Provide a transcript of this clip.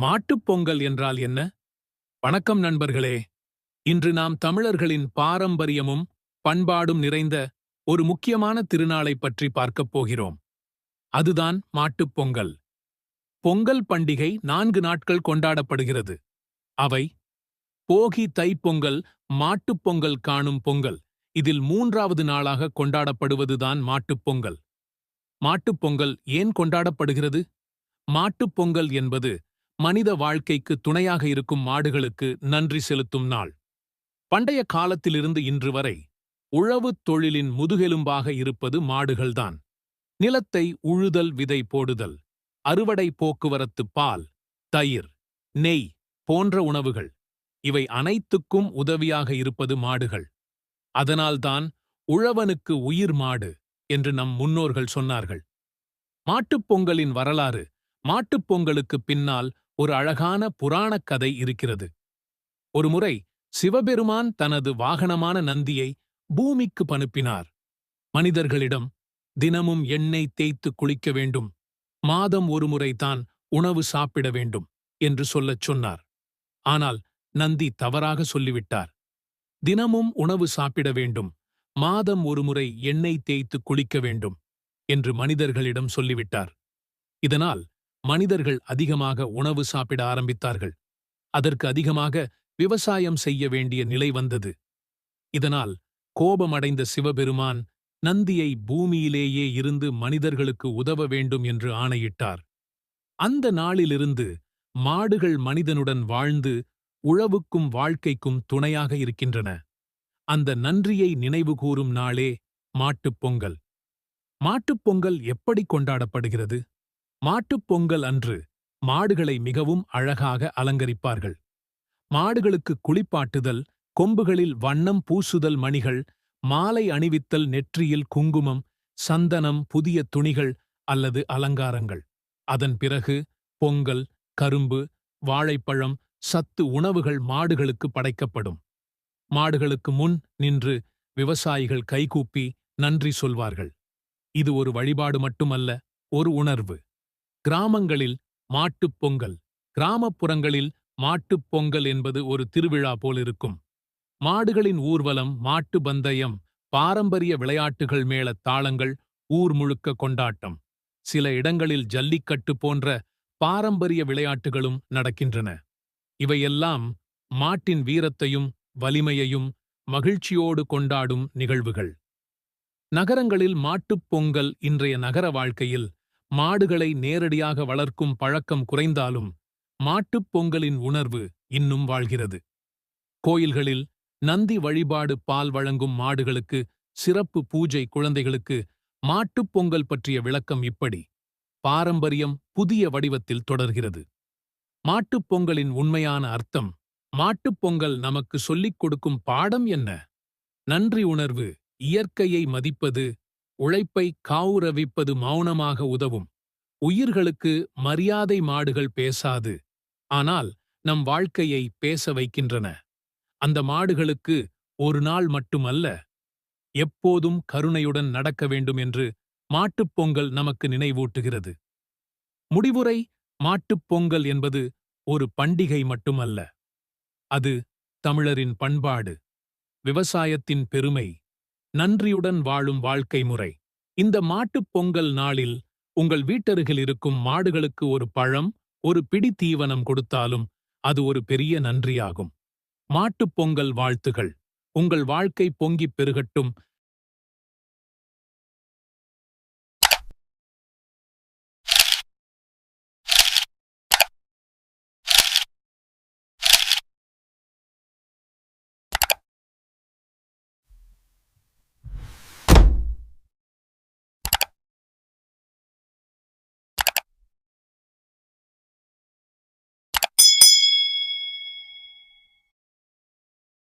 மாட்டுப் பொங்கல் என்றால் என்ன? வணக்கம் நண்பர்களே. இன்று நாம் தமிழர்களின் பாரம்பரியமும் பண்பாடும் நிறைந்த ஒரு முக்கியமான திருநாளைப் பற்றி பார்க்கப் போகிறோம். அதுதான் மாட்டுப் பொங்கல். பொங்கல் பண்டிகை நான்கு நாட்கள் கொண்டாடப்படுகிறது. அவை போகி தைப்பொங்கல் மாட்டுப் பொங்கல் காணும் பொங்கல். இதில் மூன்றாவது நாளாக கொண்டாடப்படுவதுதான் மாட்டுப் பொங்கல். மாட்டுப் பொங்கல் ஏன் கொண்டாடப்படுகிறது? மாட்டுப் பொங்கல் என்பது மனித வாழ்க்கைக்கு துணையாக இருக்கும் மாடுகளுக்கு நன்றி செலுத்தும் நாள். பண்டைய காலத்திலிருந்து இன்று வரை உழவுத் தொழிலின் முதுகெலும்பாக இருப்பது மாடுகள்தான். நிலத்தை உழுதல் விதை போடுதல் அறுவடை போக்குவரத்து பால் தயிர் நெய் போன்ற உணவுகள் இவை அனைத்துக்கும் உதவியாக இருப்பது மாடுகள். அதனால்தான் உழவனுக்கு உயிர் மாடு என்று நம் முன்னோர்கள் சொன்னார்கள். மாட்டுப் பொங்கலின் வரலாறு மாட்டுப் பொங்கலுக்கு பின்னால் ஒரு அழகான புராணக் கதை இருக்கிறது. ஒருமுறை சிவபெருமான் தனது வாகனமான நந்தியை பூமிக்கு பனுப்பினார். மனிதர்களிடம் தினமும் எண்ணெய் தேய்த்து குளிக்க வேண்டும். மாதம் ஒருமுறை தான் உணவு சாப்பிட வேண்டும் என்று சொல்லச் சொன்னார். ஆனால் நந்தி தவறாக சொல்லிவிட்டார். தினமும் உணவு சாப்பிட வேண்டும். மாதம் ஒருமுறை எண்ணெய் தேய்த்து குளிக்க வேண்டும் என்று மனிதர்களிடம் சொல்லிவிட்டார். இதனால் மனிதர்கள் அதிகமாக உணவு சாப்பிட ஆரம்பித்தார்கள். அதற்கு அதிகமாக விவசாயம் செய்ய வேண்டிய நிலை வந்தது. இதனால் கோபமடைந்த சிவபெருமான் நந்தியை பூமியிலேயே இருந்து மனிதர்களுக்கு உதவ வேண்டும் என்று ஆணையிட்டார். அந்த நாளிலிருந்து மாடுகள் மனிதனுடன் வாழ்ந்து உழவுக்கும் வாழ்க்கைக்கும் துணையாக இருக்கின்றன. அந்த நன்றியை நினைவுகூரும் நாளே மாட்டுப் பொங்கல். மாட்டுப் பொங்கல் எப்படி கொண்டாடப்படுகிறது? மாட்டுப் பொங்கல் அன்று மாடுகளை மிகவும் அழகாக அலங்கரிப்பார்கள். மாடுகளுக்கு குளிப்பாட்டுதல் கொம்புகளில் வண்ணம் பூசுதல் மணிகள் மாலை அணிவித்தல் நெற்றியில் குங்குமம் சந்தனம் புதிய துணிகள் அல்லது அலங்காரங்கள். அதன் பிறகு பொங்கல் கரும்பு வாழைப்பழம் சத்து உணவுகள் மாடுகளுக்கு படைக்கப்படும். மாடுகளுக்கு முன் நின்று விவசாயிகள் கைகூப்பி நன்றி சொல்வார்கள். இது ஒரு வழிபாடு மட்டுமல்ல ஒரு உணர்வு. கிராமங்களில் மாட்டுப் பொங்கல். கிராமப்புறங்களில் மாட்டுப் பொங்கல் என்பது ஒரு திருவிழா போலிருக்கும் மாடுகளின் ஊர்வலம் மாட்டு பந்தயம் பாரம்பரிய விளையாட்டுகள் மேள தாளங்கள் ஊர் முழுக்க கொண்டாட்டம். சில இடங்களில் ஜல்லிக்கட்டு போன்ற பாரம்பரிய விளையாட்டுகளும் நடக்கின்றன. இவையெல்லாம் மாட்டின் வீரத்தையும் வலிமையையும் மகிழ்ச்சியோடு கொண்டாடும் நிகழ்வுகள். நகரங்களில் மாட்டுப் பொங்கல் இன்றைய நகர வாழ்க்கையில் மாடுகளை நேரடியாக வளர்க்கும் பழக்கம் குறைந்தாலும் மாட்டுப் பொங்கலின் உணர்வு இன்னும் வாழ்கிறது. கோயில்களில் நந்தி வழிபாடு பால் வழங்கும் மாடுகளுக்கு சிறப்பு பூஜை குழந்தைகளுக்கு மாட்டுப் பொங்கல் பற்றிய விளக்கம் இப்படி. பாரம்பரியம் புதிய வடிவத்தில் தொடர்கிறது. மாட்டுப் பொங்கலின் உண்மையான அர்த்தம் மாட்டுப் பொங்கல் நமக்கு சொல்லிக் கொடுக்கும் பாடம் என்ன? நன்றி உணர்வு இயற்கையை மதிப்பது உழைப்பை காவுரவிப்பது மௌனமாக உதவும். உயிர்களுக்கு மரியாதை மாடுகள் பேசாது. ஆனால் நம் வாழ்க்கையை பேச வைக்கின்றன. அந்த மாடுகளுக்கு ஒரு நாள் மட்டுமல்ல. எப்போதும் கருணையுடன் நடக்க வேண்டும் என்று மாட்டுப் பொங்கல் நமக்கு நினைவூட்டுகிறது. முடிவுரை மாட்டுப் பொங்கல் என்பது ஒரு பண்டிகை மட்டுமல்ல. அது தமிழரின் பண்பாடு. விவசாயத்தின் பெருமை. நன்றியுடன் வாழும் வாழ்க்கை முறை. இந்த மாட்டுப் பொங்கல் நாளில் உங்கள் வீட்டருகில் இருக்கும் மாடுகளுக்கு ஒரு பழம் ஒரு பிடி தீவனம் கொடுத்தாலும் அது ஒரு பெரிய நன்றியாகும். மாட்டுப் பொங்கல் வாழ்த்துகள். உங்கள் வாழ்க்கை பொங்கிப் பெருகட்டும்.